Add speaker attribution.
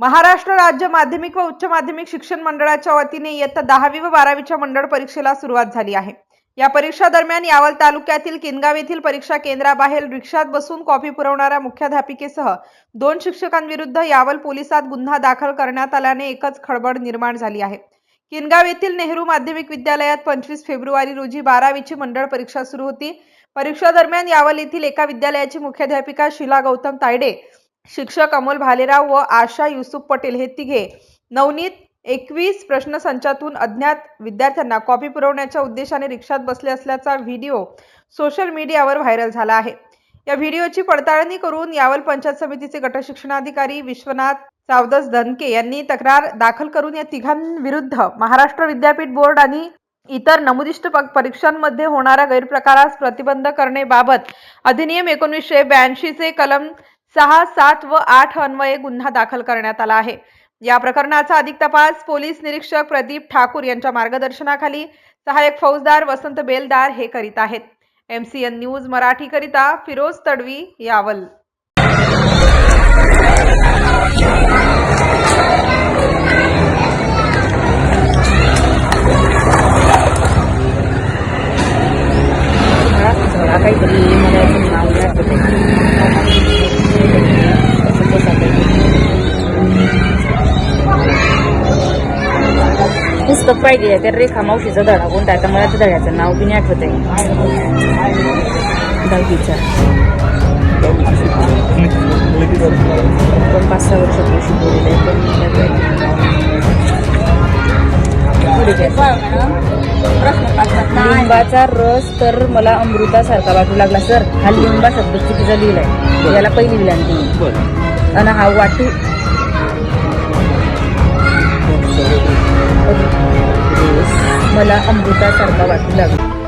Speaker 1: महाराष्ट्र राज्य माध्यमिक व उच्च माध्यमिक शिक्षण मंडळाच्या वतीने इयत्ता दहावी व बारावीच्या मंडळ परीक्षेला सुरुवात झाली आहे. या परीक्षा दरम्यान यावल तालुक्यातील किनगाव येथील परीक्षा केंद्राबाहेर रिक्षात बसून कॉफी पुरवणाऱ्या मुख्याध्यापिकेसह दोन शिक्षकांविरुद्ध यावल पोलिसात गुन्हा दाखल करण्यात आल्याने एकच खळबळ निर्माण झाली आहे. किनगाव येथील नेहरू माध्यमिक विद्यालयात पंचवीस फेब्रुवारी रोजी बारावीची मंडळ परीक्षा सुरू होती. परीक्षा दरम्यान यावल येथील एका विद्यालयाची मुख्याध्यापिका शिला गौतम तायडे शिक्षक अमोल भालेराव व आशा युसुफ पटेल हे तिघे. नवनीत एकवीस प्रश्नसंचातून अज्ञात विद्यार्थ्यांना कॉपी पुरवण्याच्या उद्देशाने रिक्षात बसले असल्याचा व्हिडिओ सोशल मीडियावर व्हायरल झाला आहे. या व्हिडिओची पडताळणी करून यावल पंचायत समितीचे गटशिक्षणाधिकारी विश्वनाथ सावदस धनके यांनी तक्रार दाखल करून या तिघांविरुद्ध महाराष्ट्र विद्यापीठ बोर्ड आणि इतर नमुदिष्ट परीक्षांमध्ये होणाऱ्या गैरप्रकारास प्रतिबंध करणे बाबत अधिनियम एकोणीसशे ब्याऐंशीचे कलम सहा सात व आठ अन्वये गुन्हा दाखल करण्यात आला आहे. या प्रकरणाचा अधिक तपास पोलीस निरीक्षक प्रदीप ठाकूर यांच्या मार्गदर्शनाखाली सहाय्यक फौजदार वसंत बेलदार हे करीत आहेत. एम सी एन न्यूज मराठीकरिता फिरोज तडवी यावल.
Speaker 2: काहीतरी मला नाव पुस्तक पाहिजे त्या रेखा मावशीचा धडा कोणता आहे? तर मला त्या धड्याचं नाव बी नाही आठवत आहे. दहावीचा. पण पाच सहा वर्षापूर्वी शिकवलेलं आहे पण लिंबाचा रस तर मला अमृतासारखा वाटू लागला सर. हा लिंबा शब्द चुकीचा लिहिलाय. याला पहिली विलांटी आणि हा वाटू अमृतासारखा वाटू लागला.